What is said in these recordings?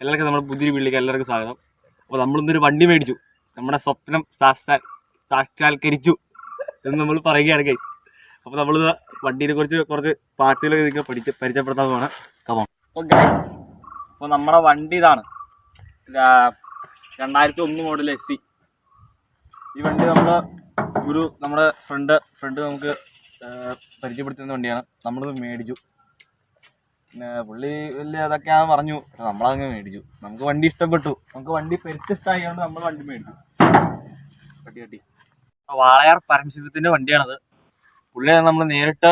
എല്ലാവർക്കും നമ്മുടെ പുതിയ വീട്ടിലേക്ക് എല്ലാവർക്കും സ്വാഗതം. അപ്പോൾ നമ്മളിന്നൊരു വണ്ടി മേടിച്ചു. നമ്മുടെ സ്വപ്നം സാക്ഷാ സാക്ഷാത്കരിച്ചു എന്ന് നമ്മൾ പറയുകയാണ് ഗൈസ് അപ്പോൾ നമ്മൾ വണ്ടീനെ കുറിച്ച് കുറച്ച് പാർട്ടികൾ ഇതൊക്കെ പഠിച്ച് പരിചയപ്പെടുത്താൻ പോകണം കമോൺ അപ്പോൾ അപ്പോൾ നമ്മുടെ വണ്ടി ഇതാണ്. രണ്ടായിരത്തി ഒന്ന് മോഡൽ എസ് സി ഈ വണ്ടി നമ്മൾ ഒരു നമ്മുടെ ഫ്രണ്ട് ഫ്രണ്ട് നമുക്ക് പരിചയപ്പെടുത്തുന്ന വണ്ടിയാണ്. നമ്മളിത് മേടിച്ചു. പുള്ളി വലിയ അതൊക്കെയാന്ന് പറഞ്ഞു. നമ്മളങ്ങ് മേടിച്ചു. നമുക്ക് വണ്ടി ഇഷ്ടപ്പെട്ടു. നമുക്ക് വണ്ടി പെരുത്തിഷ്ടമായതുകൊണ്ട് നമ്മൾ വണ്ടി മേടിച്ചു. കട്ടി കട്ടി. വാളയാർ പരമശിവത്തിന്റെ വണ്ടിയാണത്. പുള്ളിയെ നമ്മൾ നേരിട്ട്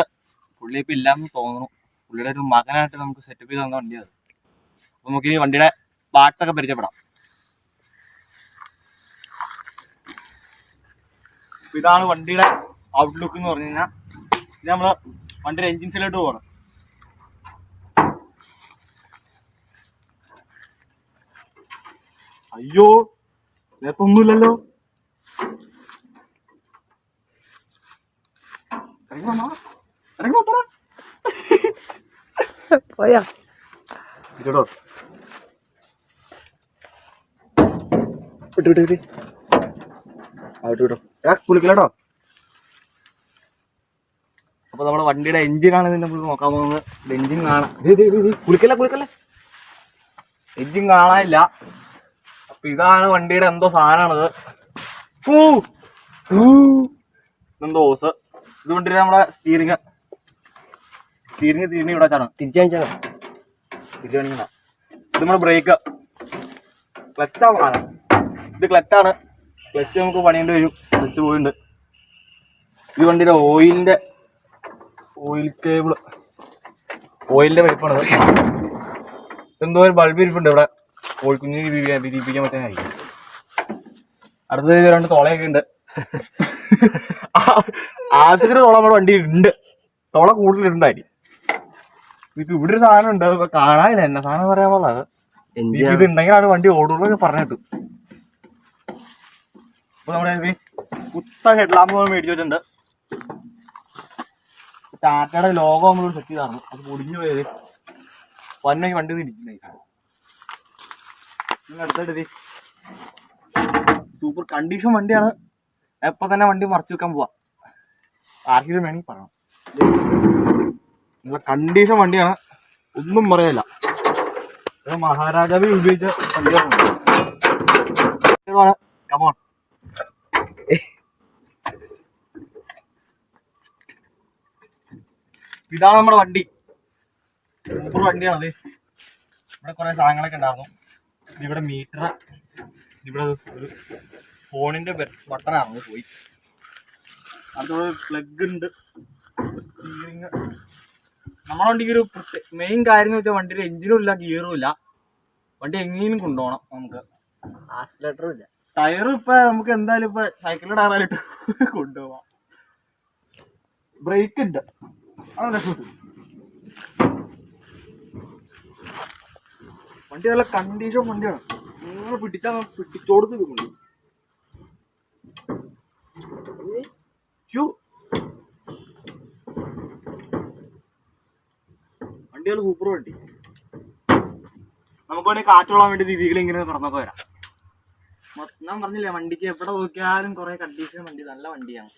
പുള്ളി ഇപ്പം ഇല്ലാന്ന് തോന്നുന്നു. പുള്ളിയുടെ ഒരു മകനായിട്ട് നമുക്ക് സെറ്റപ്പ് ചെയ്ത് തന്ന വണ്ടിയാണ് അപ്പോൾ നമുക്ക് ഈ വണ്ടിയുടെ പാർട്സ് ഒക്കെ പരിചയപ്പെടാം. അപ്പൊ ഇതാണ് വണ്ടിയുടെ ഔട്ട്ലുക്ക് എന്ന് പറഞ്ഞു കഴിഞ്ഞാൽ ഇത് നമ്മൾ വണ്ടിയുടെ എൻജിൻസിലോട്ട് പോകണം അയ്യോ ഇതിനകത്തൊന്നുമില്ലല്ലോ. പോയാ? ഇതെടോ. വിട്ടു വിട്ടു വിട്ടു വിട്ടു വിട്ടു എടാ കുളിക്കലട്ടോ. അപ്പൊ നമ്മുടെ വണ്ടിയുടെ എഞ്ചിനാണ് ഇതിന്റെ നമുക്ക് നോക്കാൻ പോകുന്നത്. എഞ്ചിൻ കാണാം കുളിക്കല്ലേ. കുളിക്കല്ല? എഞ്ചിൻ കാണാനില്ല. ഇതാണ് വണ്ടിയുടെ എന്തോ സാധനമാണത്. എന്തോ ഓസ്. ഇത് വണ്ടിയുടെ നമ്മുടെ സ്റ്റീറിങ് സ്റ്റീറിങ് തിരിഞ്ഞ് ഇവിടെ വെച്ചാണ്. തിരിച്ചാണ് ഇത് കാണിക്കണ്ട. ഇത് നമ്മുടെ ബ്രേക്ക് ക്ലച്ചാണ് ആണ്. ഇത് ക്ലച്ചാണ് ക്ലച്ച് നമുക്ക് പണിയേണ്ടി വരും. ക്ലച്ച് പോയിണ്ട് ഇത് വണ്ടിയുടെ ഓയിലിന്റെ ഓയിൽ കേബിൾ. ഓയിലിന്റെ പൈപ്പാണ് എന്തോ ഒരു ബൾബ് ഇരിപ്പുണ്ട് ഇവിടെ. കോഴിക്കുഞ്ഞിന് വിരിപ്പിക്കാൻ പറ്റാനായിരിക്കും. അടുത്തത് രീതി രണ്ട് തോളയൊക്കെ ഉണ്ട്. ആവശ്യത്തിന് തോള നമ്മുടെ വണ്ടി ഉണ്ട്. തോള കൂടുതലുണ്ടായിരിക്കും ഇപ്പൊ ഇവിടെ ഒരു സാധനം ഉണ്ട്. ഇപ്പൊ കാണാനില്ല. എന്നെ സാധനം പറയാൻ പാടില്ല. ഇത് ഉണ്ടെങ്കിലാണ് വണ്ടി ഓടുള്ളൂ പറഞ്ഞിട്ടു. അപ്പൊ നമ്മുടെ കുത്ത ഹെഡ്ലാമ്പ് മേടിച്ചിട്ടുണ്ട് മേടിച്ചു വെച്ചിട്ടുണ്ട്. ടാറ്റയുടെ ലോഗോ നമ്മൾ സെറ്റ് ചെയ്താണ് അത് പൊടിഞ്ഞു പോയത്. വന്നെ വണ്ടി ഇരിക്കുന്നേ അടുത്തായിട്ട് സൂപ്പർ കണ്ടീഷൻ വണ്ടിയാണ്. എപ്പോൾ തന്നെ വണ്ടി മറച്ചു വെക്കാൻ പോവാ. ആർക്കും വേണമെങ്കിൽ പറയണം. നിങ്ങളെ കണ്ടീഷൻ വണ്ടിയാണ്. ഒന്നും പറയല്ല. മഹാരാജാവി ഉപയോഗിച്ച വണ്ടിയാണ്. കമോൺ ഇതാണ് നമ്മുടെ വണ്ടി. സൂപ്പർ വണ്ടിയാണ് ഇവിടെ കുറേ സാധനങ്ങളൊക്കെ ഉണ്ടായിരുന്നു. ഇവിടെ മീറ്റർ ഇവിടെ ഒരു ഫോണിന്റെ ബട്ടണാണ് പോയി. അതോടെ പ്ലഗ് ഉണ്ട്. സ്റ്റിയറിങ് നമ്മുടെ വണ്ടിക്ക് ഒരു മെയിൻ കാര്യം എന്ന് വെച്ചാൽ വണ്ടിയുടെ എഞ്ചിനും ഇല്ല ഗിയറും ഇല്ല. വണ്ടി എങ്ങനെയും കൊണ്ടുപോകണം നമുക്ക്. ആക്സിലേറ്ററും ഇല്ല. ടയറും ഇപ്പൊ നമുക്ക് എന്തായാലും ഇപ്പൊ സൈക്കിളിൽ ടയറായിട്ട് കൊണ്ടുപോവാം. ബ്രേക്ക് ഉണ്ട്. അത് രക്ഷപ്പെട്ടു വണ്ടി നല്ല കണ്ടീഷൻ വണ്ടിയാണ്. നിങ്ങൾ പിടിച്ചാൽ പിടിച്ചോടുത്ത് വണ്ടി. വണ്ടികൾ സൂപ്പർ വണ്ടി. നമുക്ക് വേണമെങ്കിൽ കാറ്റോളാൻ വേണ്ടി ദിവികൾ ഇങ്ങനെ തുറന്നൊക്കെ വരാം. ഞാൻ പറഞ്ഞില്ലേ വണ്ടിക്ക് എവിടെ നോക്കിയാലും കുറെ കണ്ടീഷൻ വണ്ടി നല്ല വണ്ടിയാണ്.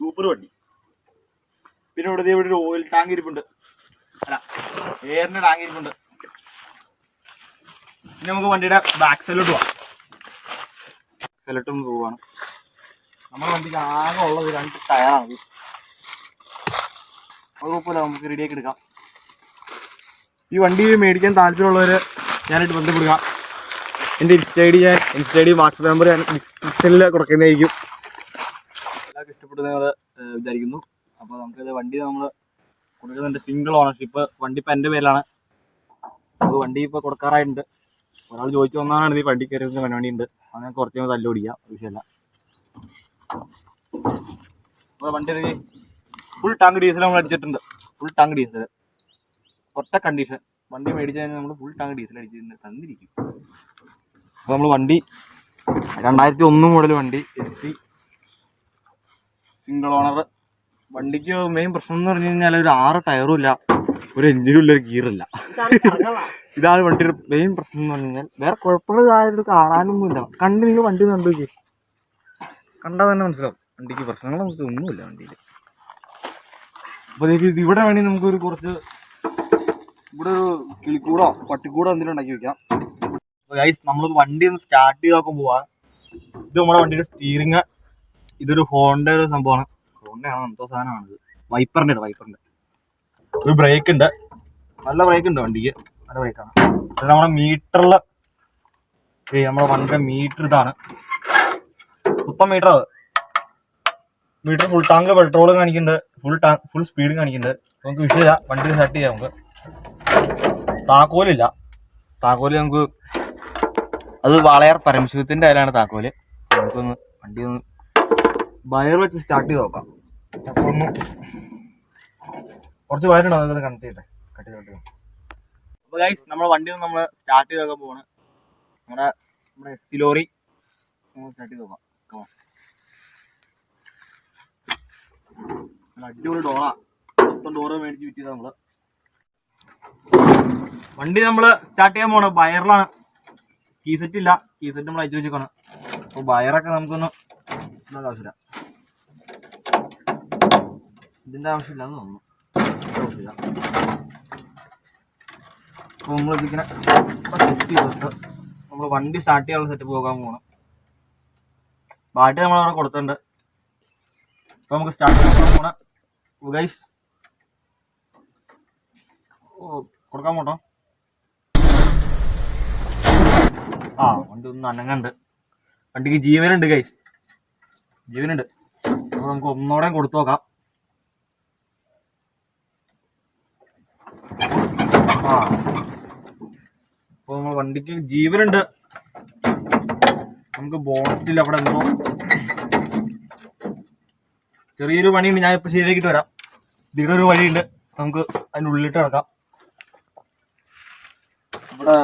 സൂപ്പർ വണ്ടി. പിന്നെ ഇവിടെ ഇവിടെ ഒരു ഓയിൽ ടാങ്ക് ഇരിപ്പുണ്ട്. അല്ല എയറിന്റെ ടാങ്ക് ഇരിപ്പുണ്ട്. പിന്നെ നമുക്ക് വണ്ടിയുടെ ബാക്ക് സൈഡിലോട്ട് പോവാം. സൈലോട്ട് നമുക്ക് പോവാണ്. നമ്മുടെ വണ്ടിക്ക് ആകെ ഉള്ളത് രണ്ട് ടയറാണ് അത് കുഴപ്പമില്ല നമുക്ക് റെഡിയാക്കി എടുക്കാം. ഈ വണ്ടി മേടിക്കാൻ താല്പര്യമുള്ളവർ ഞാനായിട്ട് ബന്ധപ്പെടുക. എന്റെ ഇൻസ്റ്റ ഐ ഡി ഞാൻ insta I D WhatsApp number ഞാൻ ഡിസ്ക്രിപ്ഷനിൽ കൊടുക്കുന്നതായിരിക്കും. എല്ലാവർക്കും ഇഷ്ടപ്പെടുന്ന വിചാരിക്കുന്നു. അപ്പോൾ നമുക്കത് വണ്ടി നമ്മൾ കൊടുക്കുന്നുണ്ട് സിംഗിൾ ഓണർഷിപ്പ് വണ്ടി ഇപ്പം എന്റെ പേരിലാണ്. അപ്പോൾ വണ്ടി ഇപ്പോൾ കൊടുക്കാറായിട്ടുണ്ട്. ഒരാൾ ചോദിച്ചു വന്നാണ് ഈ വണ്ടി കയറി പരിപാടി ഉണ്ട്. അങ്ങനെ കുറച്ച് തല്ലു പിടിക്കുക വിഷയമല്ല വണ്ടി ഫുൾ ടാങ്ക് ഡീസൽ നമ്മൾ അടിച്ചിട്ടുണ്ട്. ഫുൾ ടാങ്ക് ഡീസൽ ഒറ്റ കണ്ടീഷൻ വണ്ടി മേടിച്ചു കഴിഞ്ഞാൽ നമ്മൾ ഫുൾ ടാങ്ക് ഡീസൽ അടിച്ചിട്ടുണ്ട് തന്നിരിക്കും. അപ്പോൾ നമ്മൾ വണ്ടി രണ്ടായിരത്തി ഒന്ന് മോഡൽ വണ്ടി എസ് സിംഗിൾ ഓണർ വണ്ടിക്ക് മെയിൻ പ്രശ്നം എന്ന് പറഞ്ഞു കഴിഞ്ഞാൽ ഒരു ആറ് ടയറും ഇല്ല. ഒരു എഞ്ചിനും ഇല്ല ഒരു ഗിയറില്ല ഇതാണ് വണ്ടിയുടെ മെയിൻ പ്രശ്നം എന്ന് പറഞ്ഞു കഴിഞ്ഞാൽ വേറെ കുഴപ്പങ്ങൾ ഇതായിട്ട് കാണാനൊന്നുമില്ല. കണ്ട് നിങ്ങൾ വണ്ടി കണ്ടു കണ്ടാൽ തന്നെ മനസ്സിലാവും. വണ്ടിക്ക് പ്രശ്നങ്ങൾ നമുക്ക് ഒന്നുമില്ല വണ്ടിയിൽ അപ്പോൾ ഇത് ഇവിടെ വേണമെങ്കിൽ നമുക്കൊരു കുറച്ച് ഇവിടെ ഒരു കിളിക്കൂടോ പട്ടിക്കൂടോ എന്തെങ്കിലും ഉണ്ടാക്കി വെക്കാം. ഗൈസ് നമ്മൾ വണ്ടി ഒന്ന് സ്റ്റാർട്ട് ചെയ്ത് നോക്കാൻ പോവാ. ഇത് നമ്മുടെ വണ്ടിയുടെ സ്റ്റീറിങ് ഇതൊരു ഹോണ്ട ഒരു സംഭവമാണ്. ഹോണ്ടയാണോ എന്തോ സാധനമാണിത്? വൈപ്പറിന്റെ ഉണ്ട് വൈപ്പറിന്റെ ഒരു ബ്രേക്ക് ഉണ്ട്. നല്ല ബ്രേക്ക് ഉണ്ട് വണ്ടിക്ക്. നല്ല ബ്രേക്കാണ് ഇത് നമ്മുടെ മീറ്ററിൽ നമ്മുടെ വണ്ടിയുടെ മീറ്റർ ഇതാണ്. മുപ്പം മീറ്റർ അത്. മീറ്റർ ഫുൾ ടാങ്ക് പെട്രോൾ കാണിക്കുന്നുണ്ട്. ഫുൾ ടാങ്ക് ഫുൾ സ്പീഡ് കാണിക്കുന്നുണ്ട്. നമുക്ക് വിഷയമില്ല വണ്ടി സ്റ്റാർട്ട് ചെയ്യാം നമുക്ക്. താക്കോലില്ല. താക്കോൽ നമുക്ക് അത് വളയാർ പരമശിവത്തിന്റെ അതിലാണ് താക്കോൽ. നമുക്കൊന്ന് വണ്ടി ഒന്ന് ബയർ വെച്ച് സ്റ്റാർട്ട് ചെയ്ത് നോക്കാം. അപ്പൊ ഒന്ന് കുറച്ച് വയറുണ്ടോ അതൊക്കെ കണക്ട് ചെയ്യട്ടെ. കട്ടി കട്ടി അപ്പോൾ ഗൈസ് നമ്മുടെ വണ്ടി ഒന്ന് നമ്മൾ സ്റ്റാർട്ട് ചെയ്തൊക്കെ പോവാണ് നമ്മുടെ നമ്മുടെ സിലോറി ലോറി. സ്റ്റാർട്ട് ചെയ്ത് നോക്കാം. അടിപൊളി ഡോറാ മൊത്തം ഡോറ് മേടിച്ച് വിറ്റിയത് നമ്മൾ. വണ്ടി നമ്മൾ സ്റ്റാർട്ട് ചെയ്യാൻ പോണ. ബയറിലാണ് കീസെറ്റ് ഇല്ല. കീസെറ്റ് നമ്മൾ അയച്ചു വെച്ചേക്കാണ്. അപ്പോൾ ബയറൊക്കെ നമുക്കൊന്ന് ഇതാവശ്യമില്ല ഇതിന്റെ ആവശ്യമില്ല എന്ന് തോന്നുന്നു. ആവശ്യമില്ല. അപ്പോൾ നമ്മൾ ഇതിങ്ങനെ സെറ്റ് ചെയ്തിട്ട് നമ്മൾ വണ്ടി സ്റ്റാർട്ട് ചെയ്യാനുള്ള സെറ്റ് പോകാൻ പോകണം നമ്മൾ അവിടെ കൊടുത്തിട്ടുണ്ട്. അപ്പോൾ നമുക്ക് സ്റ്റാർട്ട് ചെയ്യാൻ പോകണം ഗൈസ് കൊടുക്കാൻ പോട്ടോ. ആ വണ്ടി ഒന്ന് അനങ്ങണ്ട്. വണ്ടിക്ക് ജീവനുണ്ട് ഗൈസ് ജീവനുണ്ട്. അപ്പോൾ നമുക്ക് ഒന്നോടെ കൊടുത്തു നോക്കാം. ആ. അപ്പോൾ നമ്മൾ വണ്ടിക്ക് ജീവനുണ്ട്. നമുക്ക് ബോട്ടിൽ അവിടെ എന്തോ ചെറിയൊരു പണിയുണ്ട്. ഞാൻ ഇപ്പോൾ ശരിയാക്കിട്ട് വരാം. ഇതിവിടെ ഒരു വഴിയുണ്ട്. നമുക്ക് അതിന്റെ ഉള്ളിലിട്ട് കിടക്കാം ഇവിടെ?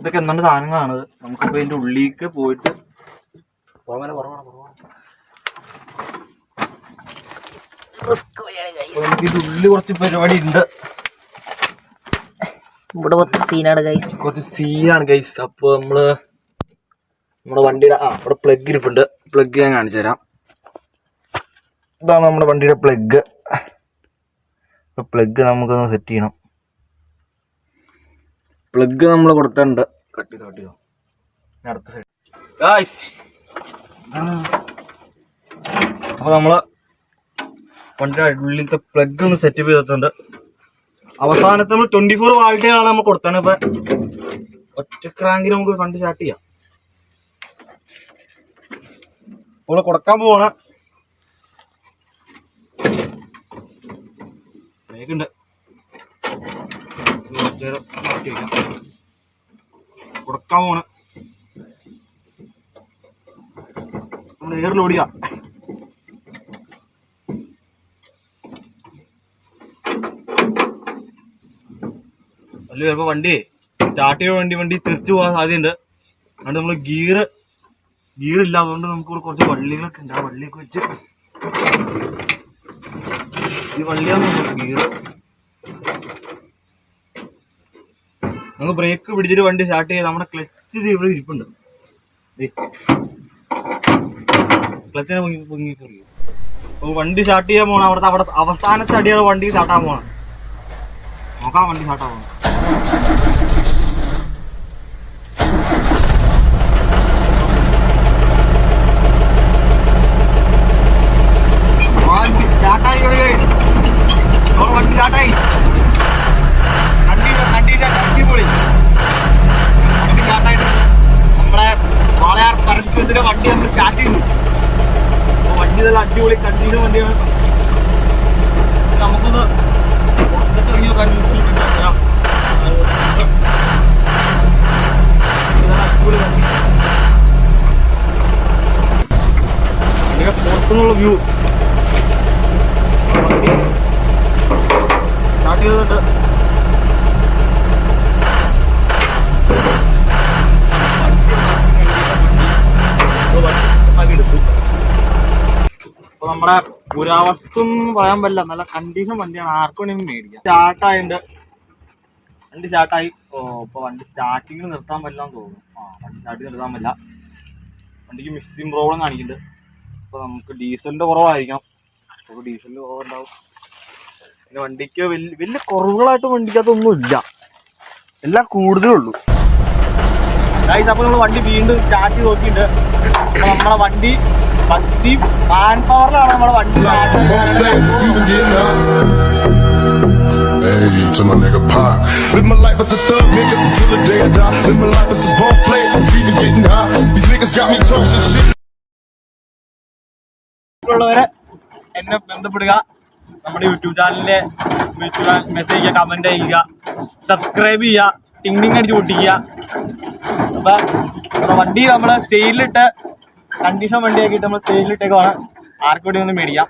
ഇതൊക്കെ എന്താണ് സാധനങ്ങളാണ് നമുക്കിപ്പോ ഇതിന്റെ ഉള്ളിലേക്ക് പോയിട്ട് പോകാൻ കുറവാണ്. ഇതിന്റെ ഉള്ളിൽ കുറച്ച് പരിപാടി ഉണ്ട് ഇവിടെ സീനാണ് ഗൈസ് കുറച്ച് സീനാണ് ഗൈസ് അപ്പൊ നമ്മൾ നമ്മുടെ വണ്ടിയുടെ ആ ഇവിടെ പ്ലഗ് ഇരിപ്പുണ്ട്. പ്ലഗ് ഞാൻ കാണിച്ചു തരാം. ഇതാണ് നമ്മുടെ വണ്ടിയുടെ പ്ലഗ് പ്ലഗ് നമുക്കൊന്ന് സെറ്റ് ചെയ്യണം. പ്ലഗ് നമ്മൾ കൊടുത്തിട്ടുണ്ട്. കട്ട് ചെയ്തോ കട്ട് ചെയ്തോ. അടുത്ത സൈഡ് ഗായ്സ് അപ്പോൾ നമ്മൾ വണ്ടിയുടെ ഉള്ളിലത്തെ പ്ലഗ് ഒന്ന് സെറ്റ് ചെയ്തിട്ടുണ്ട്. അവസാനത്തെ നമ്മൾ ട്വന്റി ഫോർ ആണ് നമ്മൾ കൊടുത്തത്. ഇപ്പൊ ഒറ്റ ക്രാങ്കിൽ നമുക്ക് വണ്ടി സ്റ്റാർട്ട് ചെയ്യാം. നമ്മൾ കൊടുക്കാൻ പോവാണ്. ബ്രേക്കുണ്ട്. കൊടുക്കാൻ പോവാണ്. നമ്മൾ എയറിൽ അല്ല ചിലപ്പോൾ വണ്ടി സ്റ്റാർട്ട് ചെയ്ത വണ്ടി വണ്ടി തിരിച്ചു പോകാൻ സാധ്യതയുണ്ട്. അതുകൊണ്ട് നമ്മൾ ഗിയർ ഗിയർ ഇല്ല നമുക്ക് ഇവിടെ കുറച്ച് വള്ളികളൊക്കെ ഉണ്ട്. ആ വള്ളിയൊക്കെ വെച്ച് ഈ വള്ളിയാണ് ഗിയർ നമുക്ക് ബ്രേക്ക് പിടിച്ചിട്ട് വണ്ടി സ്റ്റാർട്ട് ചെയ്ത് നമ്മുടെ ക്ലച്ച് ഇവിടെ ഇരിപ്പുണ്ട്. ക്ലച്ചിനെ പൊങ്ങി പൊങ്ങി കയറി അപ്പോൾ വണ്ടി സ്റ്റാർട്ട് ചെയ്യാൻ പോകണം അവിടുത്തെ അവിടെ അവസാനത്തെ അടിയാണ് വണ്ടി സ്റ്റാർട്ടാൻ പോകണം നോക്കാം വണ്ടി സ്റ്റാർട്ടാൻ പോകണം അടിപൊളി കണ്ടിന്യൂ വണ്ടിയാണ് നമുക്കൊന്ന് പുറത്തിട്ട് ഇറങ്ങി നോക്കാൻ വരാം അടിപൊളി വണ്ടി ഇതിന്റെ പുറത്തുനിന്നുള്ള വ്യൂ സ്റ്റാർട്ട് അപ്പൊ നമ്മുടെ പുരാവസ്തു പറയാൻ പറ്റില്ല. നല്ല കണ്ടീഷൻ വണ്ടിയാണ്. ആർക്കും വേണമെങ്കിലും മേടിക്കാം. സ്റ്റാർട്ടായിട്ടുണ്ട് വണ്ടി സ്റ്റാർട്ടായി. ഓ ഇപ്പൊ വണ്ടി സ്റ്റാർട്ടിങ്ങിൽ നിർത്താൻ പറ്റില്ല എന്ന് തോന്നുന്നു. ആ വണ്ടി സ്റ്റാർട്ടിങ് നിർത്താൻ പറ്റില്ല. വണ്ടിക്ക് മിസ്സിംഗ് പ്രോബ്ലം കാണിക്കുന്നുണ്ട്. അപ്പൊ നമുക്ക് ഡീസലിന്റെ കുറവായിരിക്കാം അപ്പൊ ഡീസലിന് കുറവുണ്ടാവും. പിന്നെ വണ്ടിക്ക് വലിയ വലിയ കുറവുകളായിട്ട് വണ്ടിക്കകത്തൊന്നും ഇല്ല എല്ലാം കൂടുതലേ ഉള്ളൂ. ഗൈസ് അപ്പോൾ നമ്മൾ വണ്ടി വീണ്ടും സ്റ്റാർട്ട് ചെയ്ത് നോക്കിയിട്ടുണ്ട്. അപ്പോൾ നമ്മളെ വണ്ടി പത്തി മാൻ പവറിലാണ് നമ്മളെ വണ്ടി Hey, to my nigga Pac. Live my life as a thug nigga until the day I die. Live my life as a boss player, I'm even getting high. These niggas got me tossing shit. എന്നെ ബന്ധപ്പെടുക നമ്മുടെ YouTube ചാനലിലെ message ചെയ്യുക comment ചെയ്യുക subscribe ചെയ്യുക ടിങ് ടിങ് അടിച്ച് പൊട്ടിക്കുക അപ്പം വണ്ടി നമ്മൾ സെയിലിട്ട് കണ്ടീഷൻ വണ്ടിയാക്കിയിട്ട് നമ്മൾ സെയിലിട്ടേക്കാണ് ആർക്കും ഒന്ന് മേടിക്കാം